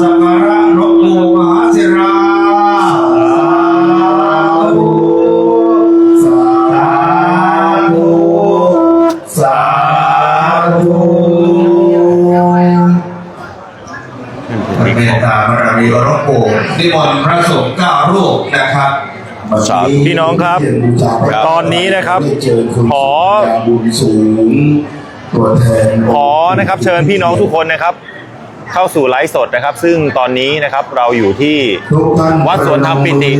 สักการะหลวงปู่มหาศิราสาธุสาธุพระเมตตาบารมีของหลวงปู่นิมนต์พระสงฆ์เก้ารูปนะครับพี่น้องครับ ตอนนี้นะครับขอขอนะครับ เชิญพี่น้องทุกคนนะครับ เข้าสู่ไลฟ์สดนะครับ ซึ่งตอนนี้นะครับเราอยู่ที่วัดสวนธรรมปิติ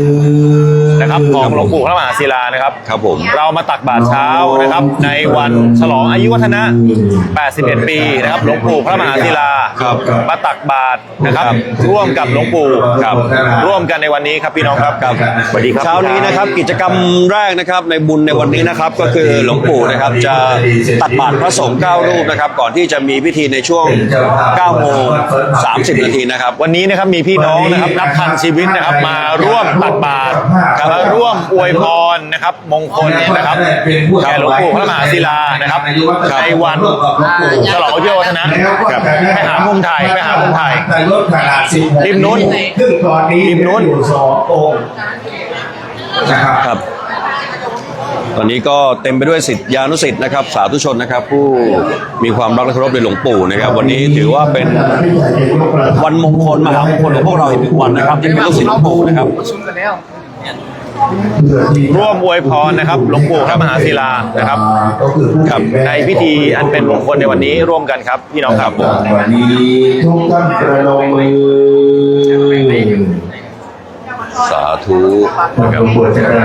นะครับของหลวงปู่พระมหาศิลานะครับ ครับผม เรามาตักบาตรเช้านะครับ ในวันฉลองอายุวัฒนะ 81 ปีนะครับหลวงปู่พระมหาศิลาครับมาตักบาตรนะครับ ร่วมกับหลวงปู่ครับร่วมกันในวันนี้ครับพี่น้องครับครับสวัสดีครับเช้านี้นะครับกิจกรรมแรกนะครับในบุญในวันนี้นะครับก็คือหลวงปู่นะครับจะตัดบาตรพระสงฆ์9รูปนะครับก่อนที่จะมีพิธีในช่วง9โมง30 นาทีนะครับ วันนี้นะครับมีพี่น้องนะครับนับพันชีวิตนะครับมาร่วมตักบาตรครับมาร่วมอวยพรนะครับ มงคลเนี่ยนะครับแก่หลวงปู่พระมหาศิลานะครับในวันฉลองอายุวัฒนะครับไปหามุมถ่ายไปหามุมถ่ายแต่รถขนาดสิบริมนู้นซึ่งตอนนี้ริมนู้นอยู่สององค์นะครับ ครับ ตอนนี้ก็เต็มไปด้วยสิทธิานุสิทธิ์นะครับ สาธุชนนะครับ ผู้มีความรักและเคารพในหลวงปู่นะครับ วันนี้ถือว่าเป็นวันมงคลมหามงคลของพวกเราอีกหนึ่งวันนะครับที่เป็นลูกศิษย์หลวงปู่นะครับร่ว มอวยพรนะครับหลวงปู่พระมหาศิลานะครับก็คือผู้ครับเป็นแม่ในพิธีอันเป็นมงคลในวันนี้ร่วมกันครับพี่น้องครับผมวันนี้ทุกท่านประนมมือสาธุนะครับควรจะได้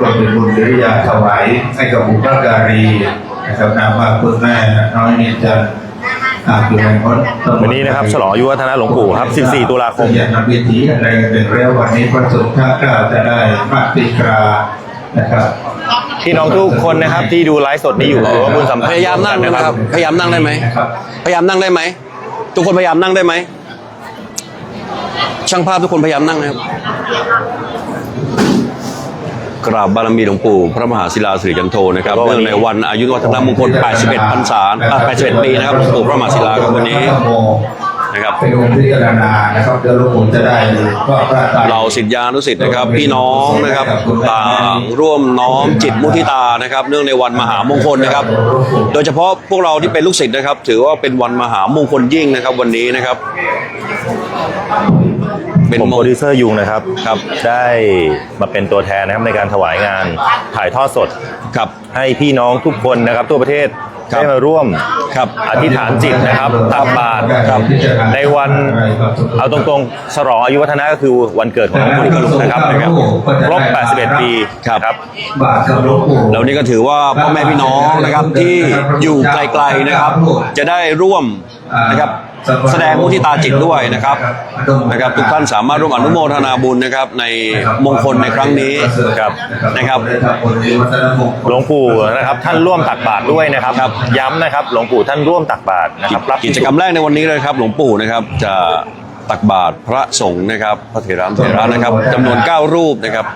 ก็เป็นบุญวิริยาถวายให้กับบุพการีนะครับนามว่าคุณแม่น้อยนินจันทร์อาอยู่ในพ้น วันนี้นะครับฉลองอายุวัฒนะหลวงปู่ครับ 14 ตุลาคมอยากนำเวทีอะไรกันเป็นเรื่องวันนี้พระสงฆ์ท่าเก้าจะได้มาติกรานะครับพี่น้องทุกคนนะครับที่ดูไลฟ์สดนี้อยู่ถือว่าบุญสัมพันธ์พยายามนั่งนะครับ พยายามนั่งได้ไหมนะครับพยายามนั่งได้ไหมทุกคนพยายามนั่งได้ไหมช่างภาพทุกคนพยายามนั่งนะครับ กราบบารมีหลวงปู่พระมหาศิลาสิริจันโทนะครับเนื่องในวันอายุวัฒนมงคล 81พรรษาอะ81 ปีนะครับหลวงปู่พระมหาศิลาครับวันนี้นะครับเป็นองค์พิจารณานะครับเดี๋ยวหลวงปู่จะได้ก็พระตาเราสิทธิานุสิทธิ์นะครับ พี่น้องนะครับต่างร่วมน้อมจิตมุทิตานะครับ เนื่องในวันมหามงคลนะครับ โดยเฉพาะพวกเราที่เป็นลูกศิษย์นะครับ ถือว่าเป็นวันมหามงคลยิ่งนะครับวันนี้นะครับ เป็นผมมโปงรดิวเซอร์ยุงนะครับครับ ได้มาเป็นตัวแทนนะครับในการถวายงานถ่ายทอดสดครับ ให้พี่น้องทุกคนนะครับทั่วประเทศครับ ได้มาร่วม ครับ อธิษฐานจิตนะครับตักบาตรครับในวันเอาตรงๆ ฉลองอายุวัฒนะก็คือวันเกิดของหลวงปู่นะครับนะครับครบ 81 ปีครับครับบาทกับหลวงปู่แล้วนี่ก็ถือว่าพ่อแม่พี่น้องนะครับที่อยู่ไกลๆนะครับ จะได้ร่วมนะครับ แสดงมุทิตาจิตด้วยนะครับนะครับทุกท่านสามารถร่วมอนุโมทนาบุญนะครับ ในมงคลในครั้งนี้ครับนะครับหลวงปู่นะครับท่านร่วมตักบาตรด้วยนะครับครับย้ำนะครับหลวงปู่ท่านร่วมตักบาตรนะครับรับกิจกรรมแรกในวันนี้เลยครับ หลวงปู่นะครับจะ ตักบาตรพระสงฆ์นะครับ พระเถระเถระนะครับจำนวน 9 รูปนะครับ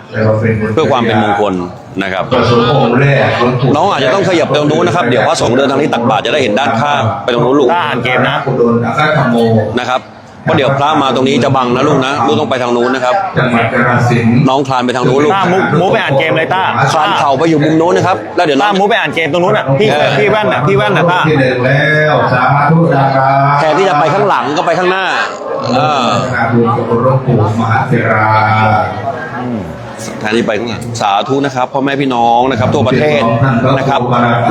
เพื่อความเป็นมงคลนะครับประสงค์องค์แรกหลวงปู่น้องอาจจะต้องขยับไปตรงนู้นนะครับ เดี๋ยวพระสงฆ์เดินทางนี้ตักบาตรจะได้เห็นด้านข้างไปตรงนู้นลูกถ้าอ่านเกมนะอุดรอัครธรรมโมนะครับเพราะเดี๋ยวพระมาตรงนี้จะบังนะลูกนะลูกต้องไปทางนู้นนะครับจังหวัดกราฬสินธุ์น้องคลานไปทางนู้นลูกต้ามุกมุกไปอ่านเกมเลยต้าคลานเข่าไปอยู่มุมโน้นนะครับแล้วเดี๋ยวน้ต้าองมุกไปอ่านเกมตรงนู้นอะพี่เออพี่แว่นอะพี่แว่นอะต้าที่หนึ่งแล้วสาธุดาราแทนที่จะไปข้างหลังก็ไปข้างหน้า เออสาธุกับหลวงปู่มหาเถราแทนที่ไปข้างหลังสาธุนะครับพ่อแม่พี่น้องนะครับทั่วประเทศนะครับ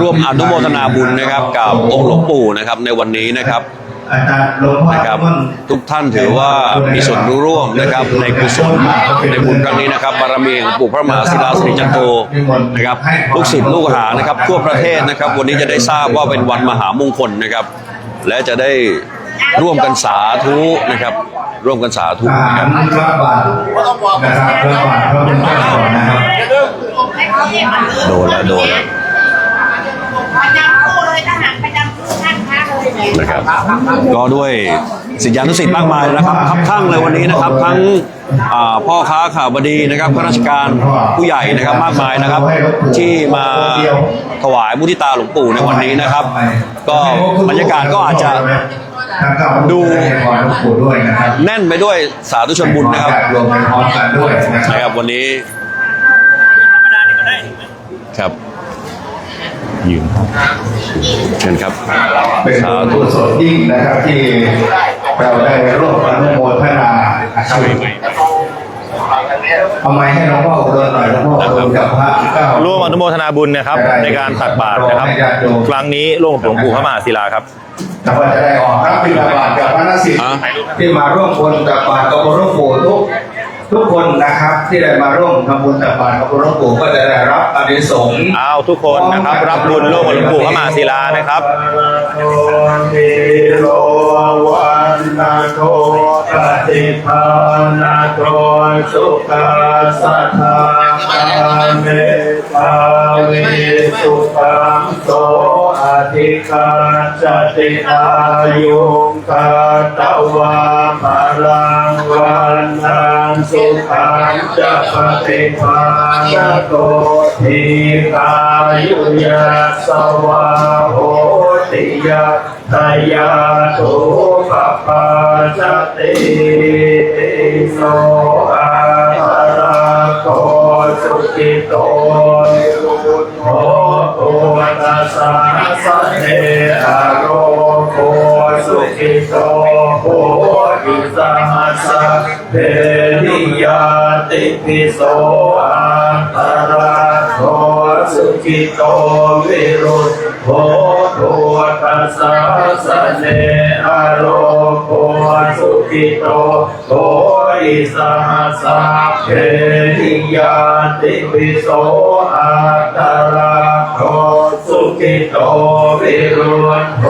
ร่วมอนุโมทนาบุญนะครับ กับองค์หลวงปู่นะครับในวันนี้นะครับอาจารย์หลวงพ่อนะครับทุกท่านถือว่ามีส่วนร่วมนะครับในกุศลในบุญครั้งนี้นะครับบารมีของปู่พระมหาศิลาสิริจันโทนะครับลูกศิษย์ลูกหานะครับทั่วประเทศนะครับ วันนี้จะได้ทราบว่าเป็นวันมหามงคลนะครับ และจะได้ ร่วมกันสาธุนะครับ ร่วมกันสาธุทนะคหารับรพระบาทนะครับพระบาทพระเป็นเจ้านะครับโดนแล้วโดนแล้วประจำคู่เลยทหารประจำคู่ท่านค้าเลยนะครับ ก็ด้วยสิทธิานุสิทธิ์มากมายนะครับครับข้างเลยวันนี้นะครับ ทั้งอ่าพ่อค้าข่าวบดีนะครับข้าราชการผู้ใหญ่นะครับมากมายนะครับ ที่มาถวายมุทิตาหลวงปู่ในวันนี้นะครับ ก็บรรยากาศก็อาจจะ ทั้งเก้ารูปดูได้ให้พรหลวงปู่ด้วยนะครับแน่นไปด้วยสาธุชนบุญนะครับรวมไปพร้อมกันด้วยนะคนะครัรับบวันนี้ครับยืนเชิญครับ เป็นบุญกุศลยิ่งนะครับที่เราได้ร่วมอนุโมทนานะครับเอาไม้ให้หลวงพ่ออุดรหน่อยหลวงพ่ออุดรกับพระเก้าร่วมอนุโมทนาบุญนะครับ ในการตักบาตรนะครับ ครั้งนี้ร่วมกับหลวงปู่พระมหาศิลาครับ แต่ว่าจะได้ออกรับบิณฑบาตกับพระนศิษย์อะที่มาร่วมบุญตักบาตรกับหลวงปู่ทุกทุกคนนะครับที่ได้มาร่วมทำบุญตักบาตรกับหลวงปู่ก็จะได้รับอานิสงส์เอาทุกคนนะครับ รับบุญร่วมกับหลวงปู่พระมหาศิลานะครับทิโลวันนาโทปฏิภาณโทสุขาสัทธาเมตาวิสุขังโสอ ธิคาจติอายุกาตวาภลังวันนังสุขังจะปฏิภาณโตทีกายุยาสวาโหติยาตายาตุปปาจติโสอาหาราโตสุขิโตโห ตุตัสสะสะเทอะโรโคสุขิโตโหติสัมสะเทนิยาติปิโสอาหาราโตสุขิโตวิรุตโหตุตัสสะสะเนอะโรโคสุขิโตโห อิสหัสเทนิยาติปิโสอาตาราโคสุขิโตวิรุตโห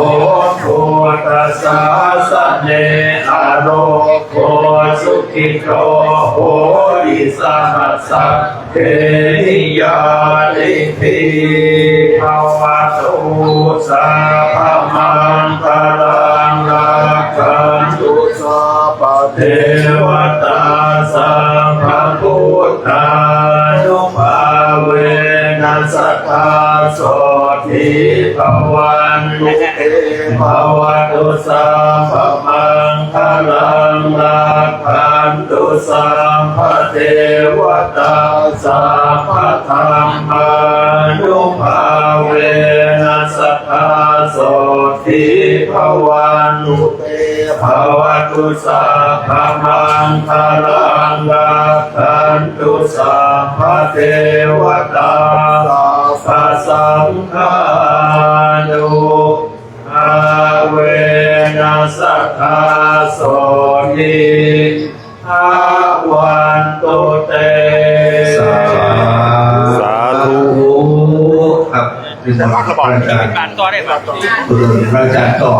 ตุตัสสะสเนอโรโคสุขิโตโหอิสหัสเทนิยาติปิภาวะตุสัพพมังคลังรักขันตุสัพพ เทวตาสัพพพุทธานุภาเวนัสตาโสทิภวันตุเตภวตุสัพพมังคลังรักขันตุสัพพเทวตาสัพพธรรมานุภาเวนัสตตาโสทิภวันตุเตภว ตุสัพพมังคลังรักขันตุสัพพเทวตาสัพพสังฆานุอาเวนัสตตาโสทิภวันตุเต รับคือจะพระอาจารย์การต่อได้ไหมคุณพระอาจารย์ต่อ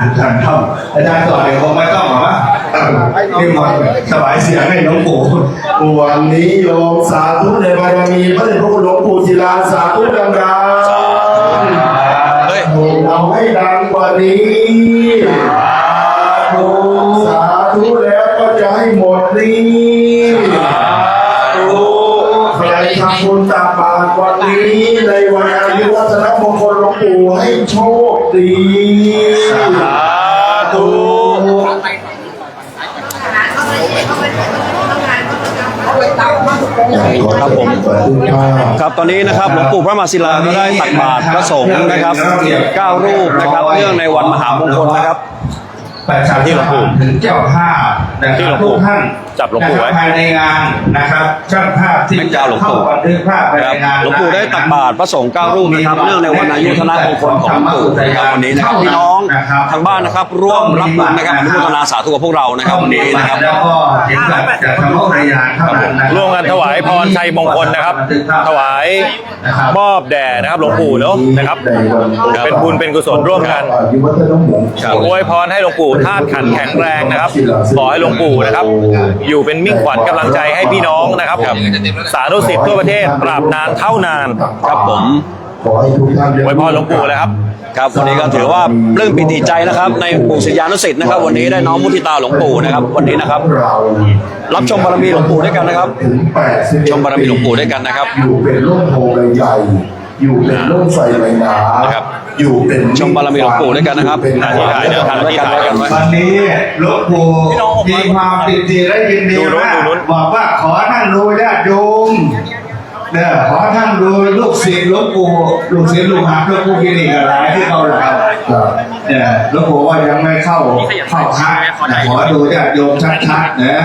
อาจารย์ท่องอาจารย์ต่อเดี๋ยวคงไม่ต้องหรอกวะนี่มันสบายเสียงให้หลวงปู่วันนี้โยมสาธุในบารมีพระเดชพระคุณหลวงปู่ศิลาสาธุดังเฮ้ยๆเอาให้ดังกว่านี้ ครับตอนนี้นะครับหลวงปู่พระมหาศิลาก็ได้ตักบาตรพระสงฆ์นะครับเก้ารูปนะครับเนื่องในวันมหามงคลนะครับประชาชนถึงเจ้าภาพนะคที่หลรัวบงปู่ทุกท่าน จับหลวงปู่ไว้นะครับภายในงานนะครับช่างภาพที่เป็นเจ้าหลวงปู่เข้าบันทึกภาพภายคในรับงานหลวงปู่ได้ตักบาตรพระสงฆ์เก้ารูปนะครับเนื่องในวันอายุธนมงคลของหลวงปู่นะครับวันนี้นะครับพี่น้องทางบ้านนะครับ ร่วมรับบุญนะครับอนุโมทนาสาธุกับพวกเรานะครับวันนี้นะครับแล้วก็เห็นแบบจะทำพยานเท่านั้นนะคบร่วมกันถวายพรชัยมงคลนะครับ ถวายมอบแด่นะครับหลวงปู่เนาะนะครับ เป็นบุญเป็นกุศลร่วมกันอายุวัฒนมงคลอวยพรให้หลวงปู่ธาตุขันแข็งแรงนะครับ ขอให้หลวงปู่นะครับอยู่เป็นมิ่งขวัญกำลังใจให้พี่น้องนะครับ สาธุสิทธิ์ทั่วประเทศปราบนานเท่านานครับผมขอให้ทุกท่านอวยพรหลวงปู่เลยครับครับวันนี้ก็ถือว่าปลื้มปิติใจนะครับ ในปู่ศิษยานุศิษย์นะครับ วันนี้ได้น้อมมุทิตาหลวงปู่นะครับ วันนี้นะครับเรารับชมบารมีหลวงปู่ด้วยกันนะครับถึงแปดสิบชมบารมีหลวงปู่ด้วยกันนะครับ อยู่เป็นร่มโพใบใหญ่อยู่เป็นร่มใส่ใบหนานะครับ อยู่เป็นชมบารมีหลวงปู่ด้วยกันนะครับเป็นอธิษฐานเดี๋ยวทำอธิษฐานกันไว้วันนี้หลวงปู่มีความปิติและยินดีดูนู้นมากดูนู้นบอกว่าขอท่านดูญาติโยมเนี่ยขอท่านดูลูกศิษย์หลวงปู่ลูกศิษย์ลูกหาหลวงปู่กิริกันหลายที่เขาหลับครับเนี่ยหลวงปู่ว่ายังไม่เข้าเข้าพักขอดูญาติโยมชัดๆนะ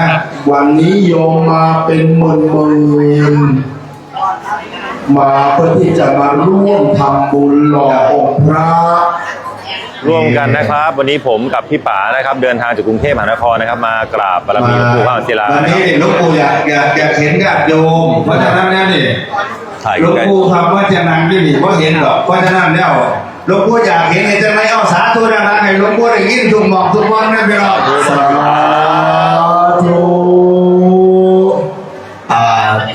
วันนี้โยมมาเป็นหมื่นห มื่นมาเพื่อที่จะมาร่วมทำบุญหล่อองค์พระ ร่วมกันนะครับ วันนี้ผมกับพี่ป๋านะครับ เดินทางจากกรุงเทพมหานครนะครับ มากราบบารมีหลวงปู่พระมหาศิลาวันนะคนี้รับ หลวงปู่อยากอยากอยากเห็นญาติโยมเพราะฉะนั้นเนี่ยนี่ถ่ายหลวงใกล้ปู่ทำว่าจะนังที่นี่เพราะเห็นหรอกเพราะฉะนั้นแล้วหลวงปู่อยากเห็นไอ้จะไม่เอาสาธุดังนั้นให้หลวงปู่ได้ยินทุกหมอกทุกวันนะพี่น้องสาธุอ่า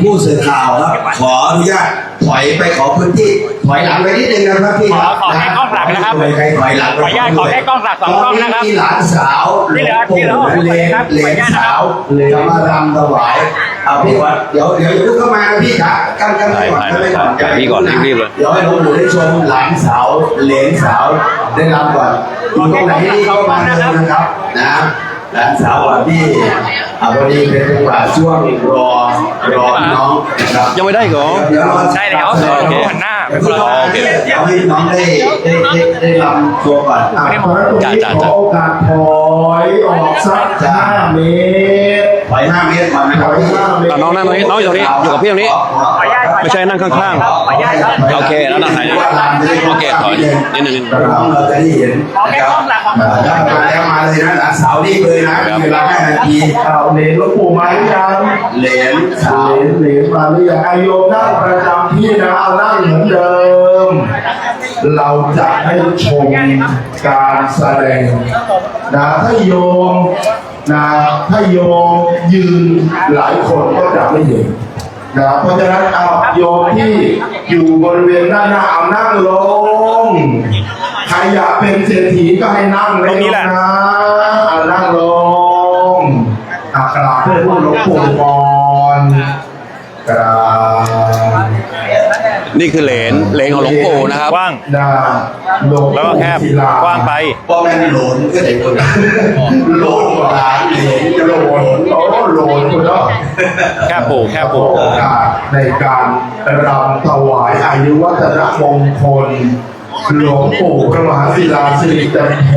ผู้สื่อข่าวครับ ขออนุญาต ถอยไปขอพื้นที่ถอยหลังไปนิดนึงนะครับพี่ขอขอแค่กล้องหลังนะครับใครถอยหลังขออนุญาตขอแค่กล้องหลังสองกล้องนะครับตมีหลานสาวพี่เหลือหลวงปู่พี่เหลือและเลนครับเลนสาวจะมารำถวายเอาพี่ก่อนเดี๋ยวเดี๋ยวอย่าเพิ่งเข้ามานะพี่ครับกันกันไปก่อนกันไปก่อนถ่ายพี่ก่อนรีบๆเลยเดี๋ยวให้หลวงปู่ได้ชมหลานสาวเหลนสาวได้รำก่อนอยู่ตรงไหนที่เข้ามาเลยนะครับนะหลานสาวก่อนพี่ อ่าพอดีเป็นจังหวะช่วงรอรอน้องนะครับยังไม่ได้เหรอ เดี๋ยวเราใช่แล้วโอเคหันหน้าไปเดี๋ยวคนละโอเคเดี๋ยวให้น้องได้ได้ได้ได้รำตัวก่อนอะขอตรงนี้จ้ะจ้ะขอโอกาสถอยออกสักห้าเมตรถอยห้าเมตรก่อนนะคถรับอยห้าเมตร อะน้องนั่งตรงนี้น้องอยู่ตรงนี้อยู่กับพี่ตรงนี้ขออนุญาตขออนุญาตไม่ใช่นั่งข้างๆขออนุญาตครับโอเคแล้วนั่งไหนโอเคถอยนิดนึงน้องเราจะได้เห็นขอแค่กล้ มาแล้วมาเลยนะหลานสาวรีบเลยนะเวลาแค่นาทีเอาเหรนหลวงปู่มาหรือยังเหลนสาวเหรนเหรนมาหรือยังอาโยมนั่งประจำที่นะเอานั่งเหมือนเดิม เราจะให้ชมการแสดงนะถ้าโยมนะถ้าโยมยืนหลายคนก็จะไม่เห็นนะเพราะฉะนั้นเอาโยมที่อยู่บริเวณด้าหน้าเอานั่งลง รอยากเป็นเศรษฐีก็ให้นั่งเลยตรงนี้แหละนะเอานั่งลงอากราบเพื่อผู้หลวงปู่ก่อนกราบนี่คือเหรนเหรนของหลวงปู่นะครับกว้างนะหลวงแล้วก็แคบศิลกว้างไปพ่อแม่โหลนก็ได้คนโหลนหลานเหลนโหลนโอ้โหลนคุณเนาะแค่ปู่แค่ปู่โอกาสในการรำถวายอายุวัฒนมงคล หลวงปู่พระมหาศิลาสิริจันโท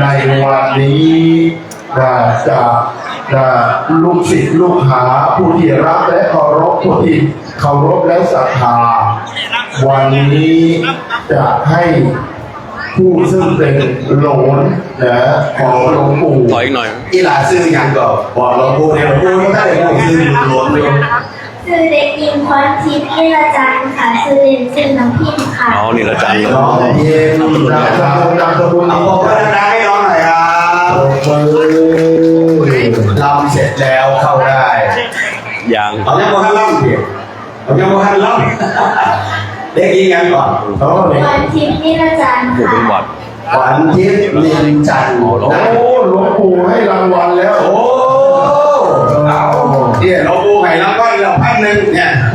ในวันนี้นะจะนะลูกศิษย์ลูกหาผู้ที่รักและเคารพผู้ที่เคารพและศรัทธาวันนี้จะให้ผู้ซึ่งเป็นหลนนะของหลวงปู่ถออีกหน่อยอีหลาซื้อยังก็บอกเราพูดให้เราพูดไม่ได้พูดซื้อหลนเล ยชื่อเด็กหญิงพรทิพย์นิรจันทร์ค่ะชื่อเล่นชื่อน้ำพิมพ์ค่ะ อ๋อนี่ละจันทร์น้องเย็นนามสกุลนามสกุลเอานี้บอกว่าดังๆให้น้องหน่อยครับมือลำเสร็จแล้วเข้าได้ยังเอายังโมฮันล่ำเพียเอายังโมฮันล่ำเด็กยิงกันก่อนโอ้นี่พรทิพย์นิรจันทร์ปู่เป็นหวัค่ะดขวัญทิพย์เรียนจันทร์โอ้หลวงปู่ให้รางวัล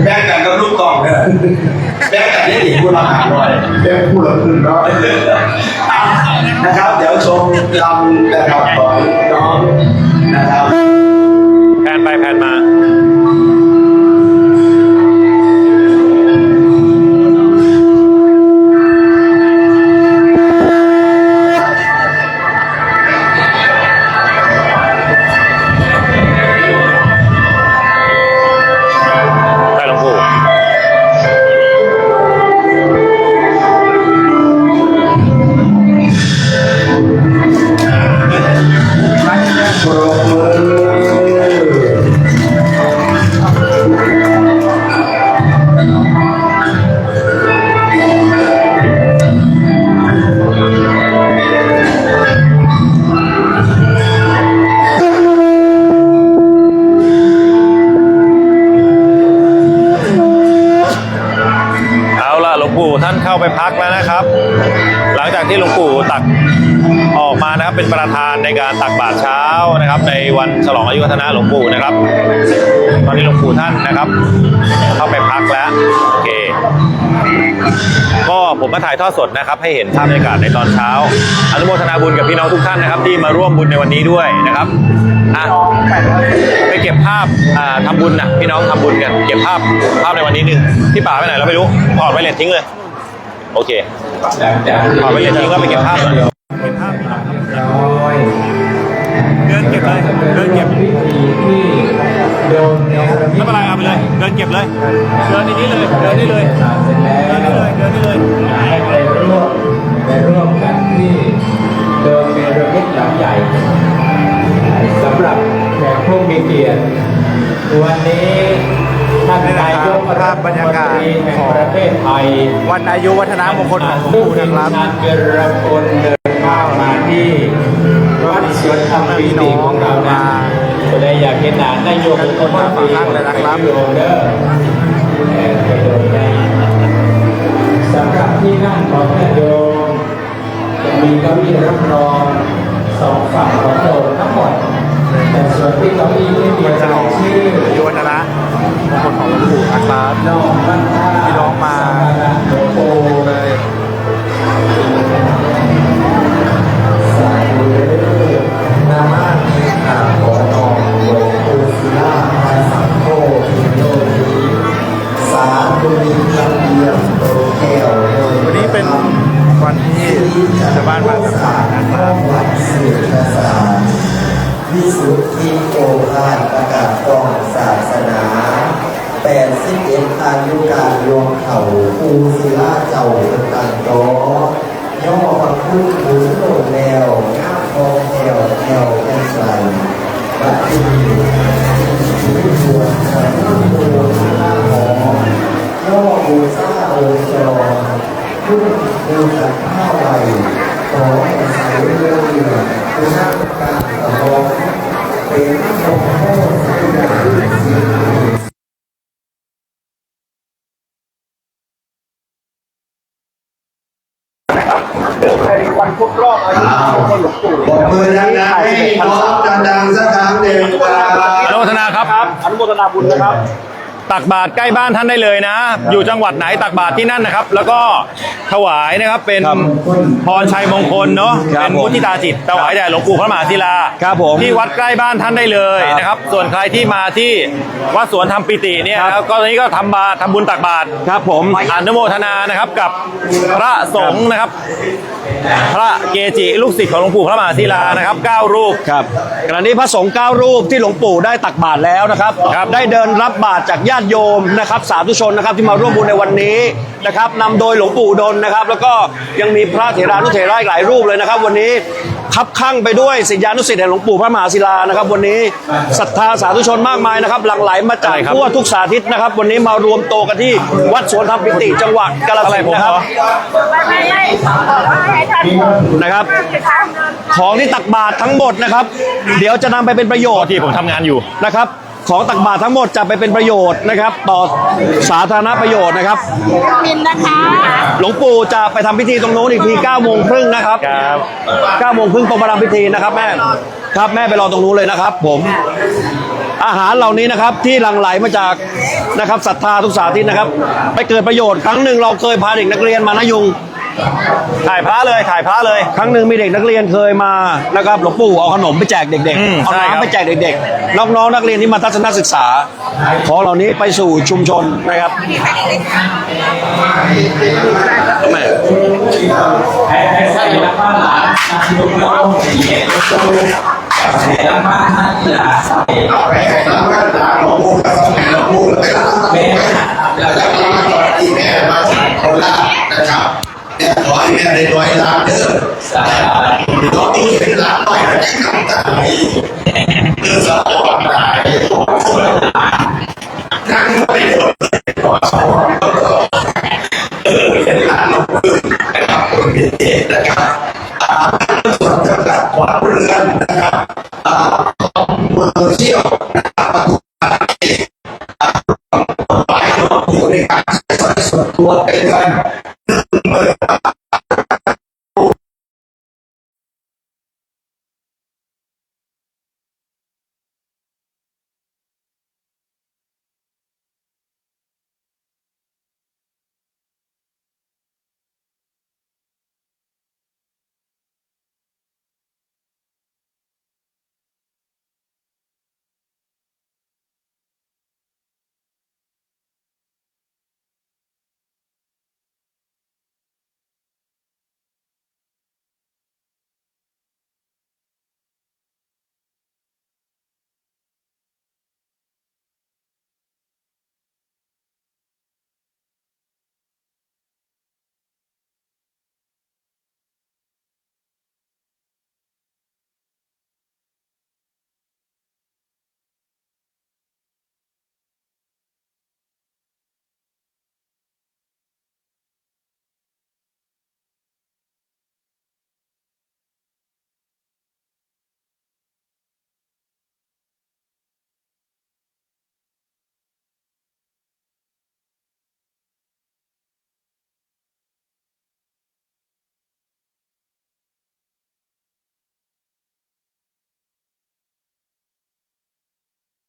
แบ่งกันกับลูกกองเลยแบ่งกันได้ดีคุณละหาร้อยเด็กผู้หลักขึ้นแล้วนะครับ เดี๋ยวชมลำนะครับของน้องนะครับ นะครับ เข้าไปพักแล้วโอเค ก็ผมมาถ่ายทอดสดนะครับ ให้เห็นภาพบรรยากาศในตอนเช้าอนุโมทนาบุญกับพี่น้องทุกท่านนะครับ ที่มาร่วมบุญในวันนี้ด้วยนะครับอะไปเก็บภาพอ่าทำบุญนะพี่น้องทำบุญกันเก็บภาพภาพในวันนี้หนึ่งพี่ป่าไปไหนเราไม่รู้ถอดไวเลสทิ้งเลยโอเคถอดไวเลสทิ้งแล้วไปเก็บภาพหน่อยเดินเก็บเลยเดินเก็บ ไม่เป็นไรเอาไปเลย เดินเก็บเลย เดินในนี้เลย เดินนี่เลย เดินนี่เลย เดินนี่เลยไปร่วมไปร่วมกันที่โดมเนรมิตหลังใหญ่สำหรับแขกผู้มีเกียรติ วันนี้ท่านนายกรัฐมนตรีแห่งประเทศไทย วันอายุวัฒนมงคลของหลวงปู่นะครับนเกรพลเดินเข้ามาที่วัดสวนธรรมปีติของเรานะ เลยอยากเห็นหน้านายกคนมนตรีฝั่งเลยนะครับโยเด้อสำหรับที่นั่งของแม่โยมจะมีเก้าอี้รับรองสองฝั่งของโยมทั้งหมดแต่ส่วนที่เก้าอี้ โอจอผู้ดูสัตว์ข้าวใบขอให้ใส่เรื่องเรือคุณนักการสมอเป็นหลวงพ่อสุดารุ่นสีอ้าวบอกมือดังๆให้น้องดังๆสักครั้งหนึ่งครับอนุโมทนาครับ อนุโมทนาบุญนะครับ ตักบาตรใกล้บ้านท่านได้เลยนะ อยู่จังหวัดไหนตักบาตรที่นั่นนะครับ แล้วก็ถวายนะครับเป็นครับพรชัยมงคลเนาะครับเป็นมุทิตาจิตถวายแด่หลวงปู่พระมหาศิลาครับผมที่วัดใกล้บ้านท่านได้เลยครับนะครับ ส่วนใครที่มาที่วัดสวนธรรมปิติเนี่ยนะครับก็ตอนนี้ก็ทำบาตรทำบุญตักบาตรครับผม อนุโมทนานะครับกับพระสงฆ์นะครับ พระเกจิลูกศิษย์ของหลวงปู่พระมหาศิลานะครับเก้ารูป ครับขณะนี้พระสงฆ์เก้ารูปที่หลวงปู่ได้ตักบาตรแล้วนะครับ ครับ ได้เดินรับบาตรจากญาติโยมนะครับสาธุชนนะครับที่มาร่วมบุญในวันนี้นะครับนำโดยหลวงปู่ดลนะครับ แล้วก็ยังมีพระเถรานุเถระอีกหลายรูปเลยนะครับ วันนี้คับข้างไปด้วยศิษยานุศิษย์แห่งหลวงปู่พระมหาศิลานะครับ วันนี้ศรัทธาสาธุชนมากมายนะครับ หลั่งไหลมาจากอะไรครับทั่วทุกสาทิตนะครับ วันนี้มารวมตัวกันที่วัดสวนธรรมปิติจังหวัดกาฬอะไรสินผมธุ์นะขครับอไม่ไม่ไม่ให้ท่านนะครับให้ท่านเดินของที่ตักบาตรทั้งหมดนะครับ เดี๋ยวจะนำไปเป็นประโยโทชษน์ที่ผมทำงานอยู่นะครับ ของตักบาตรทั้งหมดจะไปเป็นประโยชน์นะครับ ต่อสาธารณประโยชน์นะครับมินนะคะ หลวงปู่จะไปทำพิธีตรงโน้นอีกที9โมงครึ่งนะครับครับ9โมงครึ่งตรงประรำพิธีนะครับแม่ครับแม่ไปรอตรงนู้นเลยนะครับ ผม อาหารเหล่านี้นะครับที่หลั่งไหลมาจากนะครับศรัทธาทุกสาธิตนะครับ ไปเกิดประโยชน์ครั้งหนึ่งเราเคยพาเด็กนักเรียนมานะยุง ถ่ายพระเลยถ่ายพระเลย ครั้งหนึ่งมีเด็กนักเรียนเคยมานะครับหลวงปู่เอาขนมไปแจกเด็ก อืมๆ เอาใช่ครับ น้ำไปแจกเด็กๆน้องๆนักเรียนที่มาทัศนศึกษา ของเหล่านี้ไปสู่ชุมชนนะครับแม่ เอาไปให้น้องรักษาหลวงปู่กับสมัยหลวงปู่เลยนะแม่แล้วก็มาตอนที่แม่มาจากโคราชนะครับเนี่ยขอให้แม่ได้รวยล้านเด้อน้องนี่เป็นล้านหน่อยนะที่ทำตามนี้เรื่องสาวความตายนั่งไม่ได้ขอสอนเออเป็นล้านหลวงปู่นะครับคนมีเจตนะครับอ่าส่วนจังหวัดขวางเรือนนะครับอ่าเมืองเชี่ยวนะครับปทุมธานีอ่าไปหลวงปู่ในการใช้ส่วนตัวเป็นเงิน ha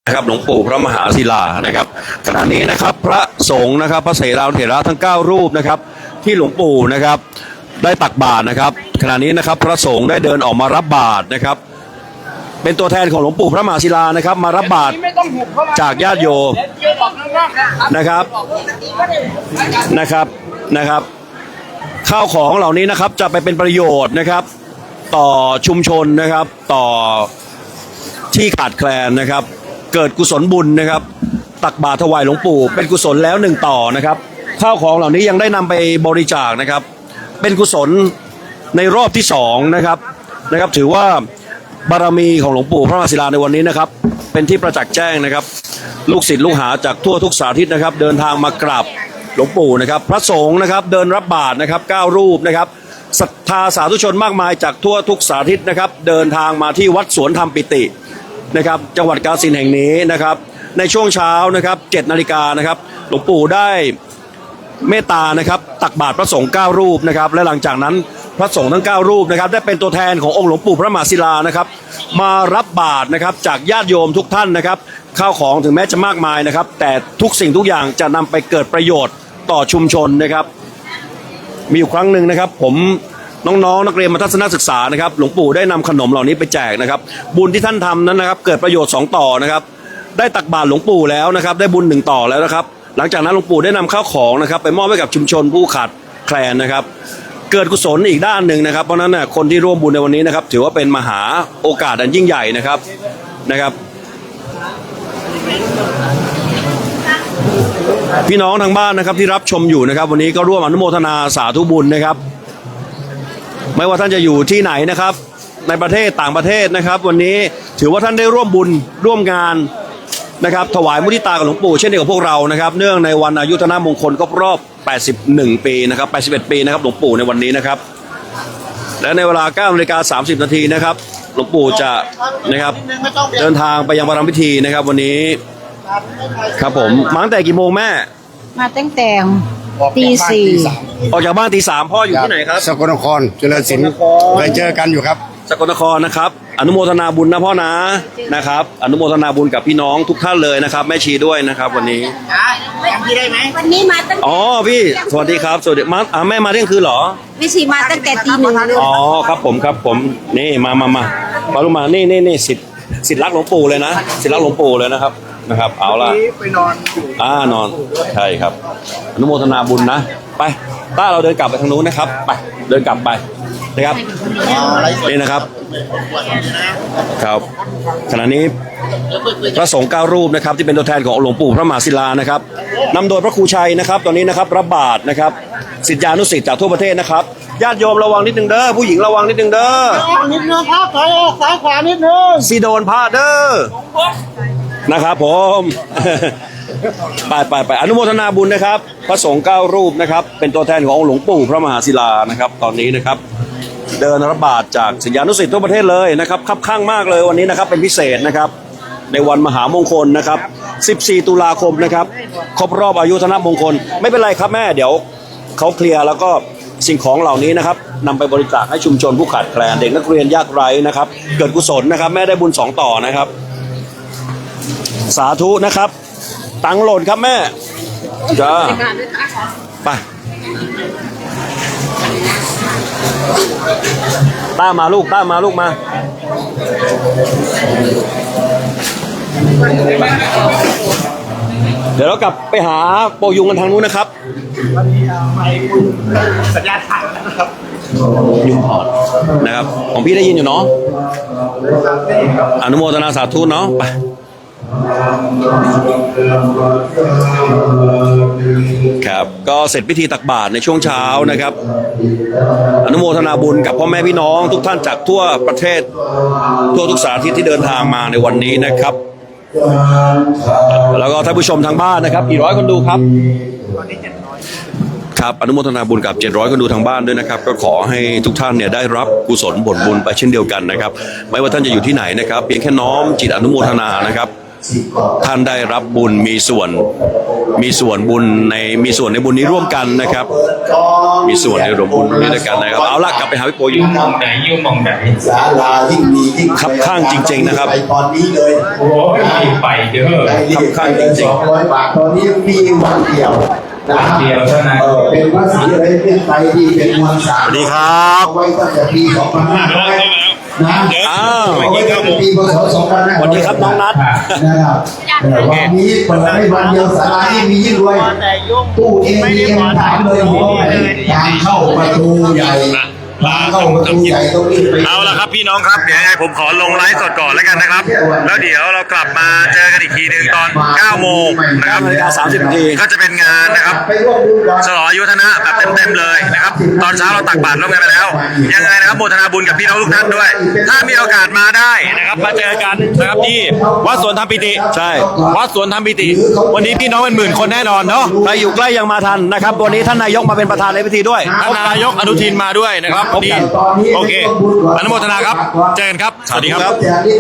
นะครับหลวงปู่พระมหาศิลานะครับขณะนี้นะครับพระสงฆ์นะครับพระเสราเถระทั้ง 9 รูปนะครับ ที่หลวงปู่นะครับได้ตักบาตรนะครับ ขณะนี้นะครับพระสงฆ์ได้เดินออกมารับบาตรนะครับ เป็นตัวแทนของหลวงปู่พระมหาศิลานะครับ มารับบาตรจากญาติโยมนะครับนะครับนะครับ ข้าวของเหล่านี้นะครับจะไปเป็นประโยชน์นะครับ ต่อชุมชนนะครับต่อที่ขาดแคลนนะครับ เกิดกุศลบุญนะครับ ตักบาตรถวายหลวงปู่ เป็นกุศลแล้วหนึ่งต่อนะครับ ข้าวของเหล่านี้ยังได้นำไปบริจาคนะครับ เป็นกุศลในรอบที่สองนะครับนะครับ ถือว่าบารมีของหลวงปู่พระมาศิลาในวันนี้นะครับ เป็นที่ประจักษ์แจ้งนะครับ ลูกศิษย์ลูกหาจากทั่วทุกสารทิศนะครับ เดินทางมากราบหลวงปู่นะครับ พระสงฆ์นะครับเดินรับบาตรนะครับก้ารูปนะครับศรัทธาสาธุชนมากมายจากทั่วทุกสารทิศนะครับ เดินทางมาที่วัดสวนธรรมปิติ นะครับจังหวัดกาฬสินธุ์แห่งนี้นะครับ ในช่วงเช้านะครับ7นาฬิกานะครับหลวงปู่ได้เมตตานะครับตักบาตรพระสงฆ์9รูปนะครับและหลังจากนั้นพระสงฆ์ทั้ง 9 รูปนะครับได้เป็นตัวแทนขององค์หลวงปู่พระมหาศิลานะครับมารับบาตรนะครับจากญาติโยมทุกท่านนะครับข้าวของถึงแม้จะมากมายนะครับ แต่ทุกสิ่งทุกอย่างจะนำไปเกิดประโยชน์ต่อชุมชนนะครับ มีอยู่ครั้งหนึ่งนะครับผม น้องๆนักเรียนมาทัศนศึกษานะครับหลวงปู่ได้นำขนมเหล่านี้ไปแจกนะครับ บุญที่ท่านทำนั้นนะครับ เกิดประโยชน์สองต่อนะครับ ได้ตักบาตรหลวงปู่แล้วนะครับ ได้บุญหนึ่งต่อแล้วนะครับ หลังจากนั้นหลวงปู่ได้นำข้าวของนะครับ ไปมอบให้กับชุมชนผู้ขาดแคลนนะครับ เกิดกุศลอีกด้านหนึ่งนะครับ เพราะนั้นน่ะคนที่ร่วมบุญในวันนี้นะครับ ถือว่าเป็นมหาโอกาสอันยิ่งใหญ่นะครับนะครับพี่น้องทางบ้านนะครับที่รับชมอยู่นะครับ วันนี้ก็ร่วมอนุโมทนาสาธุบุญนะครับ ไม่ว่าท่านจะอยู่ที่ไหนนะครับ ในประเทศต่างประเทศนะครับ วันนี้ถือว่าท่านได้ร่วมบุญร่วมงานนะครับถวายมุทิตากับหลวงปู่เช่นเดียวกับพวกเรานะครับ เนื่องในวันอายุธนมงคลครบรอบ 81 ปีนะครับ81 ปีนะครับหลวงปู่ในวันนี้นะครับ และในเวลา9นาฬิกา30 นาทีนะครับหลวงปู่จะนะครับเดินทางไปยังบารมพิธีนะครับวันนี้ครับผมมาตั้งแต่กี่โมงแม่ มาตั้งแต่ ตีสี่ออกจากบ้านตีสามพ่ออยู่ที่ไหนครับ สกลนครเจริญศิลป์สกลนคร เคยเจอกันอยู่ครับ สกลนครนะครับ อนุโมทนาบุญนะพ่อนะนะครับ อนุโมทนาบุญกับพี่น้องทุกท่านเลยนะครับ แม่ชีด้วยนะครับ วันนี้จำพี่ได้ไหมวันนี้มาตั้งอ๋อพี่สวัสดีครับสวัสดีมาอ่าแม่มาเที่ยงคืนเหรอวิชีมาตั้งแต่ตีหนึ่งเลยอ๋อครับผมครับผมนี่มามามามาลุกมานี่นี่นี่สิทธิ์สิทธิ์รักหลวงปู่เลยนะสิทธิ์รักหลวงปู่เลยนะครับ นะครับ เอาละไปนอนอยู่อ่านอนใช่ครับอนุโมทนาบุญนะ ไปต้าเราเดินกลับไปทางนู้นนะครับ ไปเดินกลับไปนะครับนี่นะครับครับขณะนี้พระสงฆ์เก้ารูปนะครับ ที่เป็นตัวแทนของหลวงปู่พระมหาศิลานะครับนำโดยพระครูชัยนะครับ ตอนนี้นะครับรับบาตรนะครับสิทธิานุสิทธิ์จากทั่วประเทศนะครับญาติโยมระวังนิดนึงเด้อผู้หญิงระวังนิดนึงเด้อนิดนึงครับถอยออกซ้ายขวานิดนึงซีโดนพลาดเด้อ นะครับผมไปไปไปอนุโมทนาบุญนะครับ พระสงฆ์เก้ารูปนะครับ เป็นตัวแทนของหลวงปู่พระมหาศิลานะครับ ตอนนี้นะครับ เดินระบาดจากศิษยานุศิษย์ทั่วประเทศเลยนะครับคับข้างมากเลยวันนี้นะครับเป็นพิเศษนะครับ ในวันมหามงคลนะครับ 14 ตุลาคมนะครับครบรอบอายุธนมงคล ไม่เป็นไรครับแม่เดี๋ยวเขาเคลียร์แล้วก็สิ่งของเหล่านี้นะครับนำไปบริจาคให้ชุมชนผู้ขาดแคลนเด็กนักเรียนยากไร้นะครับ เกิดกุศลนะครับ แม่ได้บุญสองต่อนะครับ สาธุนะครับ ตังค์หล่นครับแม่จ้าไปต้ามาลูกต้ามาลูกมาเดี๋ยวเรากลับไปหาโปรยุงกันทางนู้นนะครับสัญญาณถ่ายแล้วนะครับ ยุงอ่อนนะครับ ของพี่ได้ยินอยู่เนาะอนุโมทนาสาธุเนาะไป ครับก็เสร็จพิธีตักบาตรในช่วงเช้านะครับ อนุโมทนาบุญกับพ่อแม่พี่น้องทุกท่านจากทั่วประเทศ ทั่วทุกสารทิศที่เดินทางมาในวันนี้นะครับ แล้วก็ท่านผู้ชมทางบ้านนะครับกี่ร้อยคนดูครับครับอนุโมทนาบุญกับ 700 คนดูทางบ้านด้วยนะครับ ก็ขอให้ทุกท่านเนี่ยได้รับกุศลผลบุญไปเช่นเดียวกันนะครับ ไม่ว่าท่านจะอยู่ที่ไหนนะครับ เพียงแค่น้อมจิตอนุโมทนานะครับ ท่านได้รับบุญมีส่วนมีส่วนบุญในมีส่วนในบุญนี้ร่วมกันนะครับ มีส่วนในรวมบุญนี้ด้วยกันนะครับเอาละกลับไปหาพี่โปอยู่มองไหนยุ่งมองไหนศาลายิ่งมียิ่งครับข้างจริง ๆนะครับไปตอนนี้เลยโอ้ยมีไปเยอะได้รีบครับข้างจริงๆสองร้อยบาทตอนนี้มีวันเดียวนะครับเดียวเท่านั้นเออเป็นวัดศรีอะไรเนี่ยไปที่เป็นมวลสารสวัสดีครับเอาไว้ตั้งแต่ปี2500นะอ้า วเอาไว้ตั้งแต่ปีพศ2500สวัสดีครับน้องนัทนะครับแต่วันนี้เปิดให้วันเดียวศาลายิ่งมียิ่งรวยตู้เอ็มเอ็มถามเลยหัวไหนทางเข้าประตูใหญ่ ทางเข้าประตูใหญ่ต้องรีบไปเอาละครับพี่น้องครับเดี๋ยวยังไงผมขอลงไลฟ์สดก่อนแล้วกันนะครับ แล้วเดี๋ยวเรากลับมาเจอกันอีกทีหนึ่งตอน9โมงนะครับ9นาฬิกา30นาทีก็จะเป็นงานนะครับไปร่วมบุญก่อนฉลองอายุธนะแบบเต็มๆเลยนะครับ ตอนเช้าเราตักบาตรร่วมกันไปแล้ว ยังไงนะครับโมทนาบุญกับพี่น้องทุกท่านด้วย ถ้ามีโอกาสมาได้นะครับ มาเจอกันนะครับที่วัดสวนธรรมปิติใช่วัดสวนธรรมปิติ วันนี้พี่น้องเป็นหมื่นคนแน่นอนเนาะใครอยู่ใกล้ยังมาทันนะครับ วันนี้ท่านนายกมาเป็นประธานในพิธีด้วยท่านนายกอนุทินมาด้วยนะครับดีโอเคอนุโมทนาครับ เจอกันครับ สวัสดีครับแจกนี่